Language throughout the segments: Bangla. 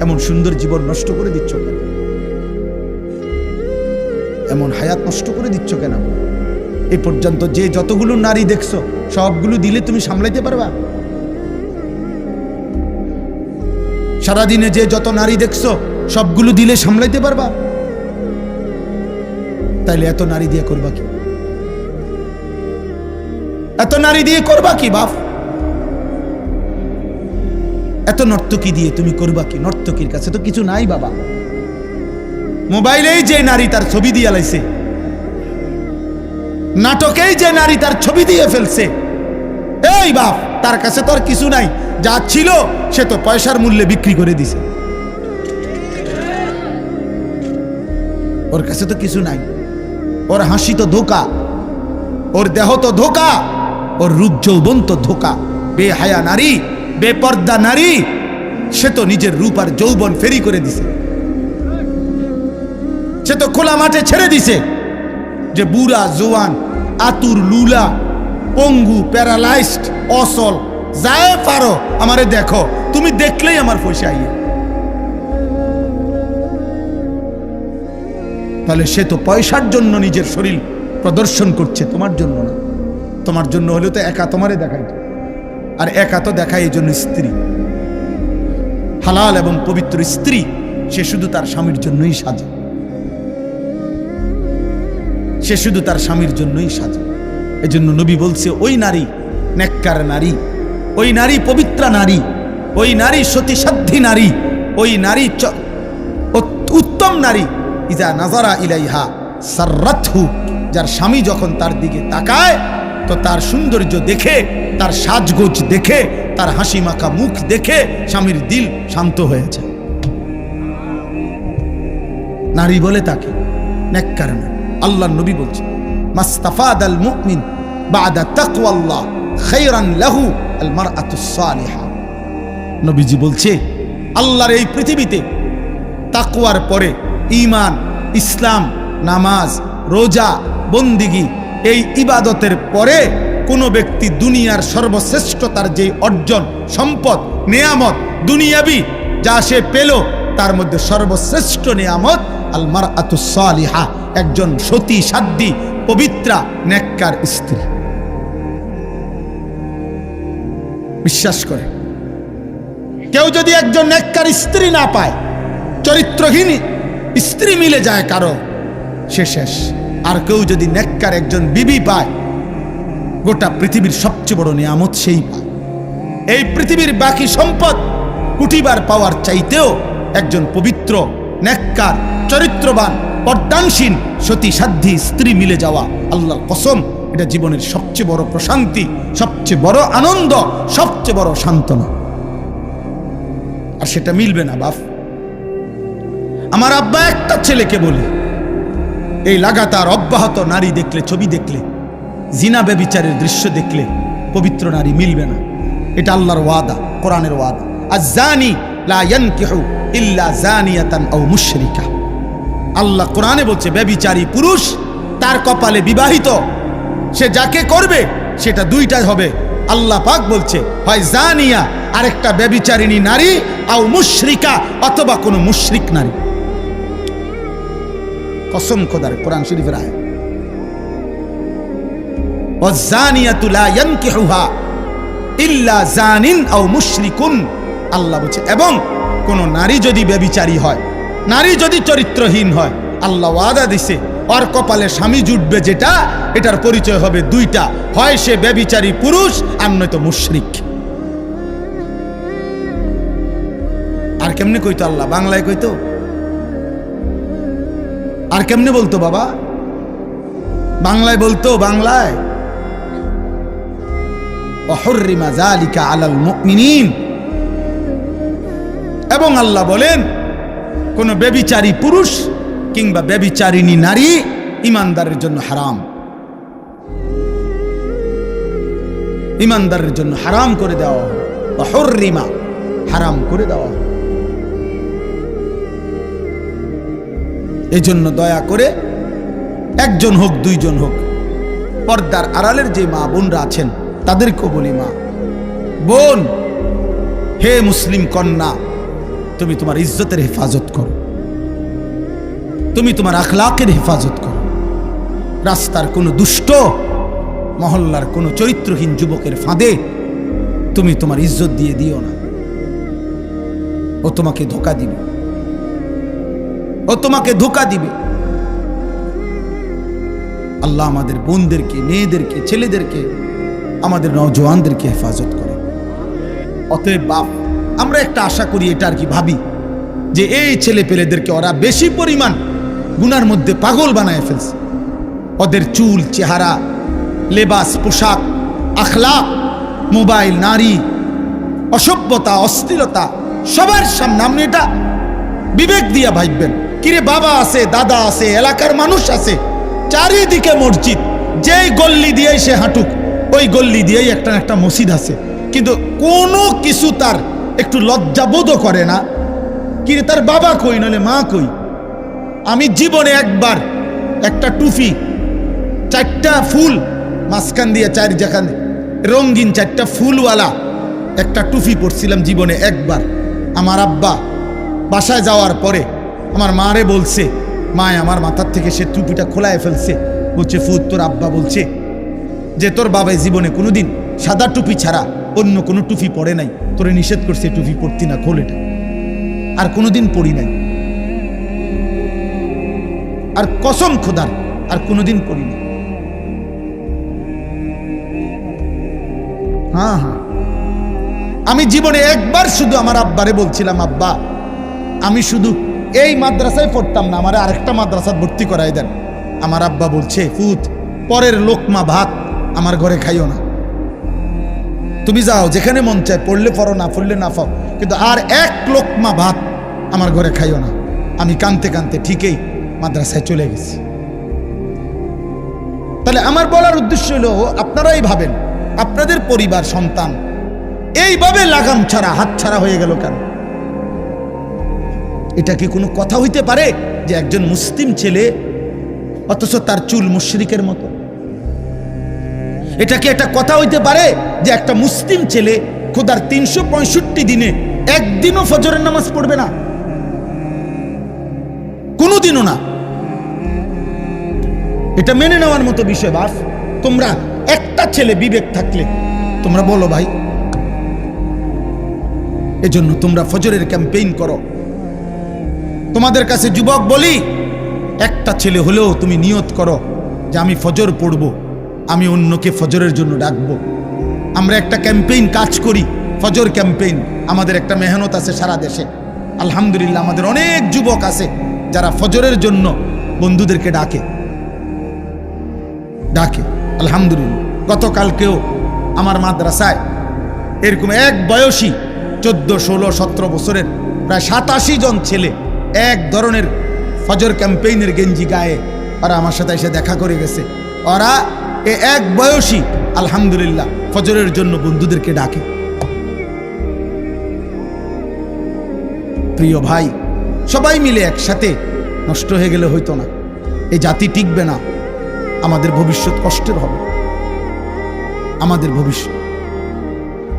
এমন সুন্দর জীবন নষ্ট করে দিচ্ছ কেন? এমন হায়াত নষ্ট করে দিচ্ছ কেন? এই পর্যন্ত যে যতগুলো নারী দেখছ, সবগুলো দিলে তুমি সামলাইতে পারবা? সারাদিনে যে যত নারী দেখছ, সবগুলো দিলে সামলাইতে পারবা? তাইলে এত নারী দিয়ে করবা কি? এত নারী দিয়ে করবা কি, বাপ? এত নর্তকী দিয়ে তুমি করবা কি? নর্তকীর কাছে তো কিছু নাই বাবা। মোবাইলেই যে নারী তার ছবি দিয়ে লাইছে। নাটকেই যে নারী তার ছবি দিয়ে ফেলছে। এই বাপ, তার কাছে তো আর কিছু নাই। যা ছিল, সে তো পয়সার মূল্যে বিক্রি করে দিছে। ওর কাছে তো কিছু নাই। ওর হাসি তো ধোকা। ওর দেহ তো ধোকা। ওর রূপ যৌবন তো ধোকা। বেহায়া নারী বেপর্দা নারী, সে তো নিজের রূপ আর যৌবন ফেরি করে দিছে। সে তো খোলা মাঠে ছেড়ে দিছে যে বুড়া, জোয়ান, আতুর, লুলা, পঙ্গু, প্যারালাইজড, অসল, যায় পারো, আমারে দেখো, তুমি দেখলেই আমার পয়সা আইয়ে। তাহলে সে তো পয়সার জন্য নিজের শরীর প্রদর্শন করছে, তোমার জন্য না। তোমার জন্য হলেও তো একা তোমারে দেখাইতো। আর একা তো দেখায় এই জন্য স্ত্রী। হালাল এবং পবিত্র স্ত্রী, সে শুধু তার স্বামীর জন্যই সাজে। সে শুধু তার স্বামীর জন্যই সাজে। এজন্য নবী বলছে, ওই নারী নেককার নারী, ওই নারী পবিত্রা নারী, ওই নারী সতীসাধ্যী নারী, ওই নারী উত্তম নারী, ইজা নাজারা ইলাইহা সার্রাথু যার স্বামী যখন তার দিকে তাকায় তো তার সৌন্দর্য দেখে, তার সাজগোজ দেখে, তার হাসি মাখা মুখ দেখে স্বামীর দিল শান্ত হয়ে যায়। নারী বলে তাকে, নেককার আল্লাহ নবী বলছে, মাস্তাফাদ আল বাদা লাহু আল মারআতুস সালিহা। নবীজি বলছে, আল্লাহর এই পৃথিবীতে তাকওয়ার পরে ঈমান, ইসলাম, নামাজ, রোজা, বন্দিগি এই ইবাদতের পরে কোনো ব্যক্তি দুনিয়ার সর্বশ্রেষ্ঠতার যেই অর্জন, সম্পদ, নেয়ামত দুনিয়াবি, যা সে পেল, তার মধ্যে সর্বশ্রেষ্ঠ নেয়ামত আলমার আতুসালিহা একজন সতী, সাধ্যী, পবিত্রা, নেককার স্ত্রী। বিশ্বাস করে। কেউ যদি একজন নেককার স্ত্রী না পায়, চরিত্রহীন স্ত্রী মিলে যায় কারও, সে শেষ। আর কেউ যদি নেককার একজন বিবি পায়, গোটা পৃথিবীর সবচেয়ে বড় নিয়ামত সেই পায়। এই পৃথিবীর বাকি সম্পদ কুটিবার পাওয়ার চাইতেও একজন পবিত্র, নেককার, চরিত্রবান পর্দানসীন সতী সাধ্যী স্ত্রী মিলে যাওয়া আল্লাহ কসম, এটা জীবনের সবচেয়ে বড় প্রশান্তি, সবচেয়ে বড় আনন্দ, সবচেয়ে বড় সান্ত্বনা। আর সেটা মিলবে না, বাপ। আমার আব্বা একটা ছেলেকে বলে এই লাগাতার অব্যাহত নারী দেখলে, ছবি দেখলে, জিনা ব্যবিচারের দৃশ্য দেখলে পবিত্র নারী মিলবে না। এটা আল্লাহর ওয়াদা, কোরআনের ওয়াদা। আর জানি মুশরিকা। আল্লাহ কোরআনে বলছে, ব্যবিচারী পুরুষ তার কপালে বিবাহিত, সে যাকে করবে সেটা দুইটাই হবে। আল্লাহ পাক বলছে, হয় জানিয়া আরেকটা ব্যবিচারিণী নারী, আও মুশরিকা, অথবা কোনো মুশরিক নারী। কসম খোদার, কোরআন শরীফের আয় আল্লাহ বলছে, এবং কোন নারী যদি ব্যবিচারী হয়, নারী যদি চরিত্রহীন হয়, আল্লাহ ওয়াদা দিছে, ওর কপালে স্বামী জুটবে যেটা, এটার পরিচয় হবে দুইটা, হয় সে ব্যবিচারী পুরুষ আর নয়তো মুশরিক। আর কেমনে কইতো আল্লাহ? বাংলায় কইতো আর কেমনে বলতো বাবা? বাংলায় বলতো, বাংলায়। অহর্রিমা জালিকা আলাল মুমিনিন। এবং আল্লাহ বলেন, কোন বেবিচারী পুরুষ কিংবা বেবিচারিণী নারী ইমানদারের জন্য হারাম। ইমানদারের জন্য হারাম করে দেওয়া অহর্রিমা হারাম করে দেওয়া এজন্য দয়া করে একজন হোক, দুইজন হোক, পর্দার আড়ালের যে মা বোনরা আছেন, তাদেরকেও বলি মা। বোন, হে মুসলিম কন্যা, তুমি তোমার ইজ্জতের হেফাজত করো। তুমি তোমার আখলাকের হেফাজত করো। রাস্তার কোনো দুষ্ট, মহল্লার কোনো চরিত্রহীন যুবকের ফাঁদে তুমি তোমার ইজ্জত দিয়ে দিও না। ও তোমাকে ধোকা দিবে। ও তোমাকে ধোকা দিবে। আল্লাহ আমাদের বোনদেরকে, মেয়েদেরকে, ছেলেদেরকে, আমাদের নজওয়ানদেরকে হেফাজত করে। অতএব বাপ, আমরা একটা আশা করি, এটা আর কি ভাবি, যে এই ছেলে পেলেদেরকে ওরা বেশি পরিমাণ গুনার মধ্যে পাগল বানায় ফেলছে। ওদের চুল, চেহারা, লেবাস, পোশাক, আখলাক, মোবাইল, নারী, অসভ্যতা অস্থিরতা সবার সামনে। আপনি এটা বিবেক দিয়া ভাববেন। কিরে বাবা আছে, দাদা আছে, এলাকার মানুষ আছে। চারিদিকে মসজিদ, যেই গল্লি দিয়েই সে হাঁটুক, ওই গল্লি দিয়েই একটা একটা মসজিদ আছে। কিন্তু কোনো কিছু তার একটু লজ্জাবোধও করে না। কিরে তার বাবা কই নলে মা কই? আমি জীবনে একবার একটা টুফি চারটা ফুল, মাঝখান দিয়ে চার যেখানে রঙিন চারটা ফুলওয়ালা একটা টুফি পরছিলাম জীবনে একবার। আমার আব্বা বাসায় যাওয়ার পরে আমার মারে বলছে, মায়, আমার মাথার থেকে সে টুপিটা খোলায় ফেলছে। বলছে, ফুত, তোর আব্বা বলছে যে, তোর বাবাই জীবনে কোনোদিন সাদা টুপি ছাড়া অন্য কোনো টুপি পরে নাই। তোরে নিষেধ করছে টুপি পরতি না, খোল এটা। আর কোনোদিন পড়ি নাই। আর কসম খোদার, আর কোনোদিন পড়ি নাই। হ্যাঁ হ্যাঁ। আমি জীবনে একবার শুধু আমার আব্বারে বলছিলাম, আব্বা, আমি শুধু এই মাদ্রাসায় পড়তাম না, আমার আরেকটা মাদ্রাসায় ভর্তি করাই দেন। আমার আব্বা বলছে, ফুত, পরের লোকমা ভাত আমার ঘরে খাইও না। তুমি যাও, যেখানে মন চায়, পড়লে পড়ো, না পড়লে না পাও কিন্তু আর এক লোকমা ভাত আমার ঘরে খাইও না। আমি কানতে কানতে ঠিকই মাদ্রাসায় চলে গেছি। তাহলে আমার বলার উদ্দেশ্য হলো, আপনারাই ভাবেন, আপনাদের পরিবার, সন্তান, এইভাবে লাগাম ছাড়া, হাত ছাড়া হয়ে গেল কেন? এটা কি কোনো কথা হইতে পারে যে একজন মুসলিম ছেলে অথচ তার চুল মুশরিকের মতো? এটা কি একটা কথা হইতে পারে যে একটা মুসলিম ছেলে খোদার তিনশো পঁয়ষট্টি দিনে একদিনও ফজরের নামাজ পড়বে না? কোনোদিনও না। এটা মেনে নেওয়ার মতো বিষয়, বাস। তোমরা একটা ছেলে বিবেক থাকলে, তোমরা বলো ভাই, এজন্য তোমরা ফজরের ক্যাম্পেইন করো। তোমাদের কাছে যুবক বলি, একটা ছেলে হলেও তুমি নিয়ত করো যে আমি ফজর পড়ব, আমি অন্যকে ফজরের জন্য ডাকবো। আমরা একটা ক্যাম্পেইন কাজ করি, ফজর ক্যাম্পেইন। আমাদের একটা মেহনত আছে সারা দেশে। আলহামদুলিল্লাহ, আমাদের অনেক যুবক আছে যারা ফজরের জন্য বন্ধুদেরকে ডাকে। ডাকে, আলহামদুলিল্লাহ। গতকালকেও আমার মাদ্রাসায় এরকম এক বয়সী চোদ্দ, ষোলো, সতেরো বছরের প্রায় সাতাশি জন ছেলে এক ধরনের ফজর ক্যাম্পেইনের গেঞ্জি গায়ে ওরা আমার সাথে এসে দেখা করে গেছে। ওরা এ এক বয়সী, আলহামদুলিল্লাহ, ফজরের জন্য বন্ধুদেরকে ডাকে। প্রিয় ভাই, সবাই মিলে একসাথে নষ্ট হয়ে গেলে হইতো না। এই জাতি টিকবে না। আমাদের ভবিষ্যৎ কষ্টের হবে। আমাদের ভবিষ্যৎ।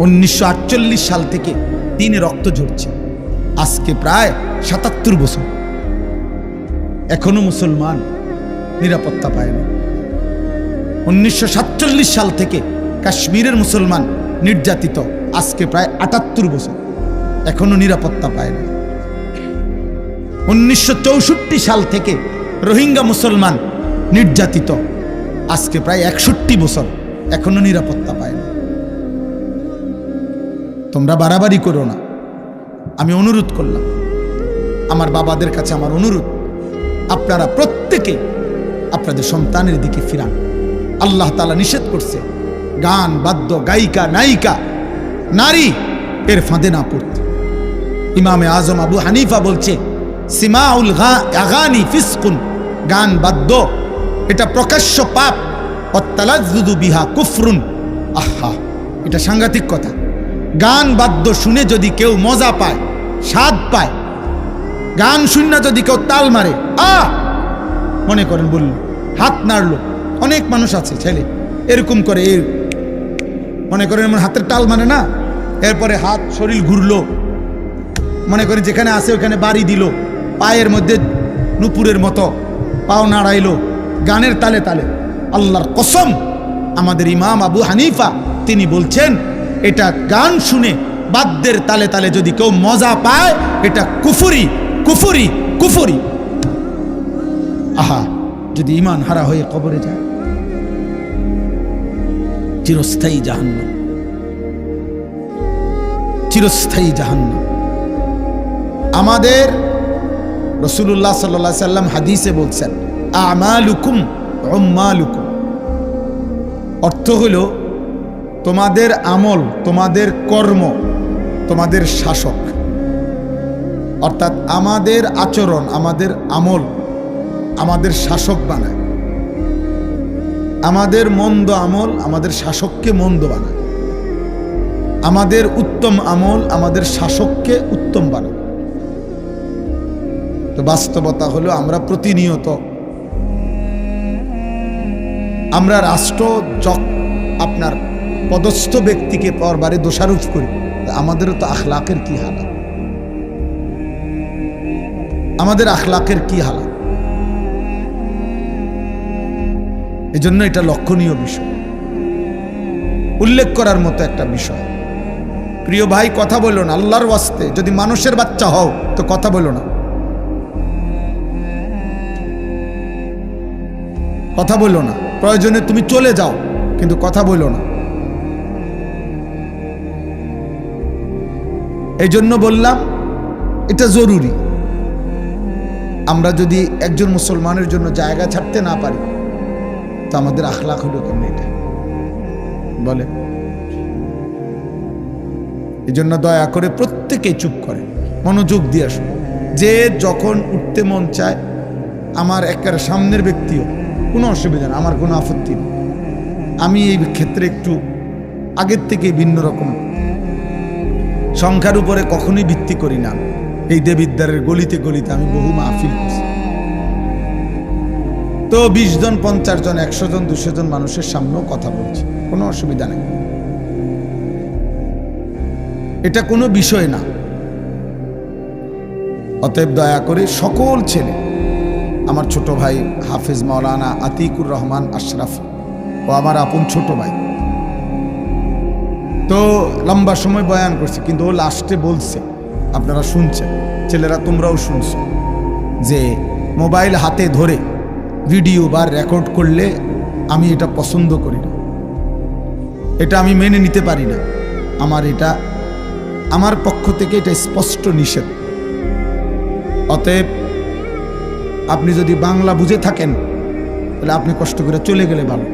উনিশশো আটচল্লিশ সাল থেকে দিনে রক্ত ঝরছে। আজকে প্রায় সাতাত্তর বছর। এখনও মুসলমান নিরাপত্তা পায় না। উনিশশো সাতচল্লিশ সাল থেকে কাশ্মীরের মুসলমান নির্যাতিত আজকে প্রায় আটাত্তর বছর। এখনও নিরাপত্তা পায় না। উনিশশো চৌষট্টি সাল থেকে রোহিঙ্গা মুসলমান নির্যাতিত আজকে প্রায় একষট্টি বছর এখনও নিরাপত্তা পায় না। তোমরা বাড়াবাড়ি করো না। আমি অনুরোধ করলাম। আমার বাবাদের কাছে আমার অনুরোধ, আপনারা প্রত্যেকে আপনাদের সন্তানের দিকে ফিরান। আল্লাহ তালা নিষেধ করছে, গান, বাদ্য, গায়িকা, নায়িকা, নারী এর ফাঁদে না পড়তে। ইমামে আজম আবু হানিফা বলছে, সিমাউল আগানি ফিসকুন, গান, বাদ্য, এটা প্রকাশ্য পাপ অত্তালাজুদু বিহা কুফরুন। আহা, এটা সাংঘাতিক কথা। গান, বাদ্য শুনে যদি কেউ মজা পায় স্বাদ পায়। গান শুনে যদি কেউ তাল মারে, আ! মনে করেন বলল, হাত নাড়লো। অনেক মানুষ আছে, ছেলে। এরকম করে এর মনে করেন এমন হাতের টাল মানে না? এরপরে হাত, শরীর ঘুরলো। মনে করেন যেখানে আছে ওখানে বাড়ি দিল। পায়ের মধ্যে নুপুরের মতো পাও নাড়াইলো। গানের তালে তালে। আল্লাহর কসম, আমাদের ইমাম আবু হানিফা, তিনি বলছেন, এটা গান শুনে বাদ্যের তালে তালে যদি কেউ মজা পায়, এটা কুফুরি কুফুরি কুফুরি। আহা, যদি ইমান হারা হয়ে কবরে যায়, চিরস্থায়ী জাহান্ন চিরস্থায়ী জাহান্ন আমাদের রসুল্লাহ সাল্লা সাল্লাম হাদিসে বলছেন, আমালুকুম উম্মালুকুম। অর্থ হল, তোমাদের আমল, তোমাদের কর্ম তোমাদের শাসক। অর্থাৎ আমাদের আচরণ, আমাদের আমল আমাদের শাসক বানায়। আমাদের মন্দ আমল আমাদের শাসককে মন্দ বানায়। আমাদের উত্তম আমল আমাদের শাসককে উত্তম বানায়। তো বাস্তবতা হলো আমরা প্রতিনিয়ত আমরা রাষ্ট্র আপনার পদস্থ ব্যক্তিকে পরবারে দোষারোপ করি। আমাদেরও তো আখলাকের কি হালাত? আমাদের আখলাকের কি হালাত? এজন্য এটা লক্ষণীয় বিষয়। উল্লেখ করার মতো একটা বিষয়। প্রিয় ভাই, কথা বলো না। আল্লাহর ওয়াস্তে যদি মানুষের বাচ্চা হও, তো কথা বলো না। কথা বলো না। প্রয়োজনে তুমি চলে যাও, কিন্তু কথা বলো না। এই জন্য বললাম, এটা জরুরি। আমরা যদি একজন মুসলমানের জন্য জায়গা ছাড়তে না পারি, তো আমাদের আখলাখ হলো কেমন এটা? বলে। এই জন্য দয়া করে প্রত্যেকে চুপ করে মনোযোগ দিয়ে আসুন। যে যখন উঠতে মন চায়, আমার একের সামনের ব্যক্তিও, কোনো অসুবিধা আমার কোনো আপত্তি নেই। আমি এই ক্ষেত্রে একটু আগের থেকে ভিন্ন রকম সংখ্যার উপরে কখনোই ভিত্তি করি না। এই দেবিদ্বারের গলিতে গলিতে আমি বহু মাহফিল করছি। তো বিশ জন, পঞ্চাশ জন, একশো জন, দুশো জন মানুষের সামনেও কথা বলছি। কোনো অসুবিধা নেই। এটা কোনো বিষয় না। অতএব দয়া করে সকল ছেলে, আমার ছোট ভাই হাফিজ মাওলানা আতিকুর রহমান আশরাফ ও আমার আপন ছোট ভাই তো লম্বা সময় বয়ান করছে, কিন্তু ও লাস্টে বলছে, আপনারা শুনছেন, ছেলেরা তোমরাও শুনছো, যে মোবাইল হাতে ধরে ভিডিও বা রেকর্ড করলে আমি এটা পছন্দ করি না। এটা আমি মেনে নিতে পারি না। আমার এটা, আমার পক্ষ থেকে এটা স্পষ্ট নিষেধ। অতএব আপনি যদি বাংলা বুঝে থাকেন, তাহলে আপনি কষ্ট করে চলে গেলে ভালো।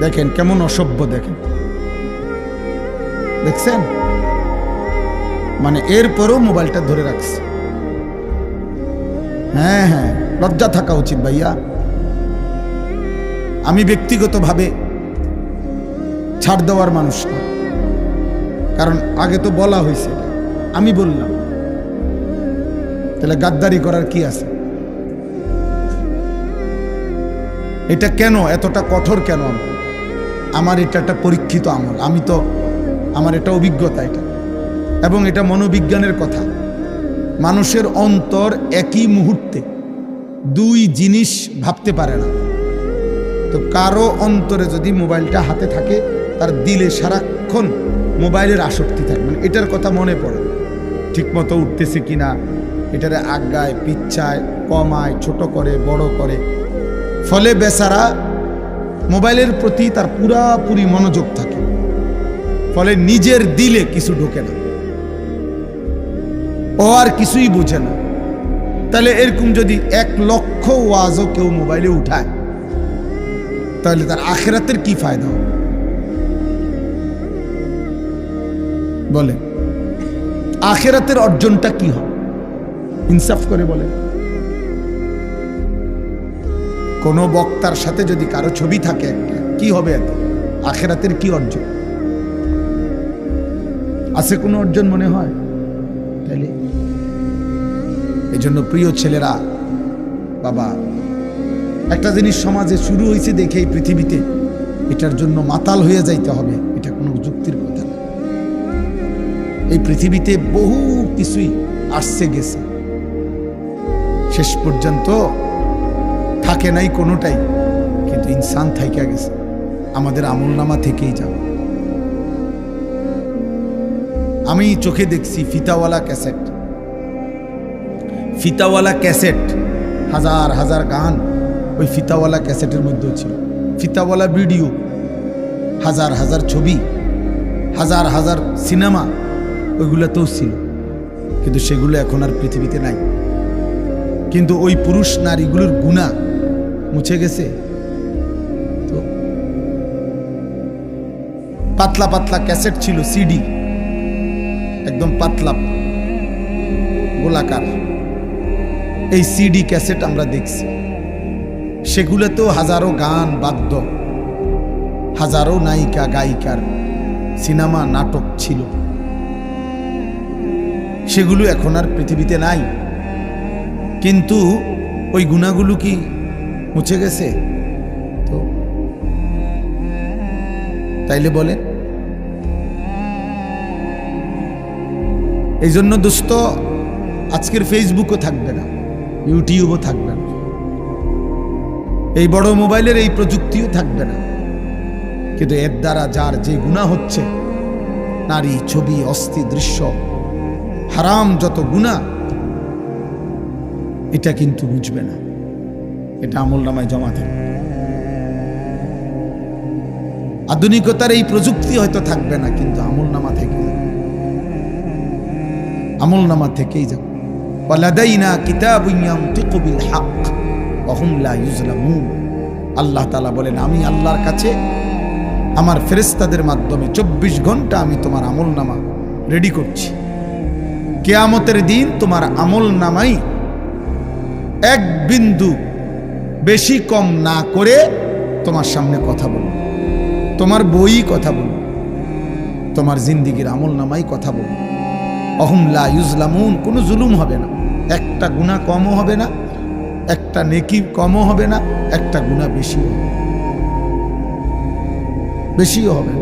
দেখেন কেমন অসভ্য দেখেন। দেখছেন? মানে এরপরও মোবাইলটা ধরে রাখছে। হ্যাঁ হ্যাঁ লজ্জা থাকা উচিত ভাইয়া। আমি ব্যক্তিগতভাবে ছাড় দেওয়ার মানুষ না। কারণ আগে তো বলা হয়েছে, আমি বললাম। তাহলে গাদ্দারি করার কি আছে? এটা কেন? এতটা কঠোর কেন? আমি? আমার এটা একটা পরীক্ষিত আমল। আমি তো, আমার এটা অভিজ্ঞতা এটা। এবং এটা মনোবিজ্ঞানের কথা। মানুষের অন্তর একই মুহূর্তে দুই জিনিস ভাবতে পারে না। তো কারও অন্তরে যদি মোবাইলটা হাতে থাকে, তার দিলে সারাক্ষণ মোবাইলের আসক্তি থাকে। মানে এটার কথা মনে পড়ে। ঠিক মতো উঠতেছে কিনা এটারে আজ্ঞায় পিচ্ছায়, কমায়, ছোট করে, বড় করে। ফলে বেচারা মোবাইলের প্রতি তার পুরাপুরি মনোযোগ থাকে। ফলে নিজের দিলে কিছু ঢোকে না। ও আর কিছুই বোঝে না। তাহলে এরকম যদি এক লক্ষ ওয়াজও কেউ মোবাইলে উঠায়, তাহলে তার আখেরাতের কি ফায়দা হবে? বলে, আখেরাতের অর্জনটা কি হবে? ইনসাফ করে বলে কোনো বক্তার সাথে যদি কারও ছবি থাকে, কি হবে এত? আখেরাতের কি অর্জন? আছে কোনো অর্জন মনে হয়? তাইলে? এই জন্য প্রিয় ছেলেরা, বাবা, একটা জিনিস সমাজে শুরু হয়েছে দেখে এই পৃথিবীতে, এটার জন্য মাতাল হয়ে যাইতে হবে, এটা কোনো যুক্তির কথা না। এই পৃথিবীতে বহু কিছুই আসছে, গেছে। শেষ পর্যন্ত থাকে নাই কোনোটাই, কিন্তু ইনসান থাইকা গেছে। আমাদের আমল নামা থেকেই যাবে আমি চোখে দেখছি ফিতাওয়ালা ক্যাসেট। ফিতাওয়ালা ক্যাসেট, হাজার হাজার গান ওই ফিতাওয়ালা ক্যাসেটের মধ্যেও ছিল। ফিতাওয়ালা ভিডিও, হাজার হাজার ছবি, হাজার হাজার সিনেমা ওইগুলোতেও ছিল। কিন্তু সেগুলো এখন আর পৃথিবীতে নাই। কিন্তু ওই পুরুষ নারীগুলোর গুণা মুছে গেছে? তো পাতলা পাতলা ক্যাসেট ছিল সিডি একদম পাতলা গোলাকার। এই সিডি ক্যাসেট আমরা দেখছি। সেগুলোতেও হাজারো গান বাদ্য, হাজারো নায়িকা, গায়িকার সিনেমা, নাটক ছিল। সেগুলো এখন আর পৃথিবীতে নাই। কিন্তু ওই গুণাগুলো কি মুছে গেছে? তো তাইলে বলেন। এই জন্য দোস্ত, আজকের ফেসবুকও থাকবে না ইউটিউবও থাকবে না। এই বড় মোবাইলের এই প্রযুক্তিও থাকবে না। কিন্তু এর দ্বারা যার যে গুণা হচ্ছে, নারী, ছবি, অস্থি, দৃশ্য, হারাম যত গুণা এটা কিন্তু বুঝবে না। এটা আমল নামায় জমা থাকবে আধুনিকতার এই প্রযুক্তি হয়তো থাকবে না, কিন্তু আমল নামা থেকে। আমল নামা থেকেই যাবে ওয়ালাদাইনা কিতাবুন ইয়ানতিকু বিল হক ওয়া লা আল্লাহ তাআলা বলেন, আমি আল্লাহর কাছে আমার ফেরেশতাদের মাধ্যমে চব্বিশ ঘণ্টা আমি তোমার আমল নামা রেডি করছি। কেয়ামতের দিন তোমার আমল নামাই এক বিন্দু বেশি কম না করে তোমার সামনে কথা বলব। তোমার বই কথা বলব। তোমার জিন্দিগির আমল নামাই কথা বলব। অহমলা ইউজলামুন, কোনো জুলুম হবে না। একটা গুণা কমও হবে না, একটা নেকি কমও হবে না, একটা গুণা বেশিও হবে বেশিও হবে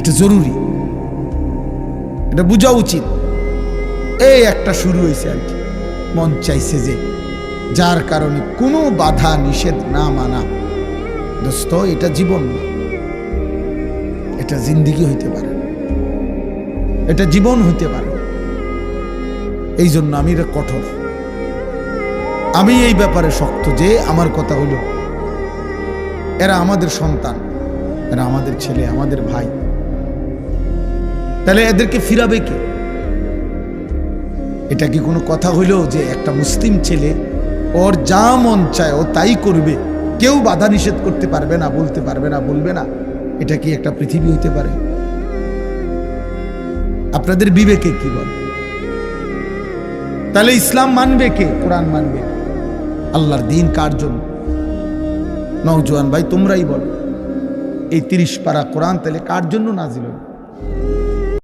এটা জরুরি। এটা বোঝা উচিত। এই একটা শুরু হয়েছে আর কি। মন চাইছে যে যার কারণে কোনো বাধা নিষেধ না মানা। দোস্ত, এটা জীবন না। এটা জিন্দিগি হইতে পারে এটা জীবন হইতে পারে এই জন্য আমি এটা কঠোর। আমি এই ব্যাপারে শক্ত যে আমার কথা হলো, এরা আমাদের সন্তান, এরা আমাদের ছেলে, আমাদের ভাই। তাহলে এদেরকে ফিরাবে কে? এটা কি কোনো কথা হইল যে একটা মুসলিম ছেলে ওর যা মন চায় ও তাই করবে। কেউ বাধা নিষেধ করতে পারবে না, বলতে পারবে না, বলবে না। এটা কি একটা পৃথিবী হইতে পারে? আপনাদের বিবেকে কি বল? তাহলে ইসলাম মানবে কে? কোরআন মানবে আল্লাহর দিন কার জন্য? নওজোয়ান ভাই, তোমরাই বলো। এই তিরিশ পারা কোরআন তাহলে কার জন্য নাজিল?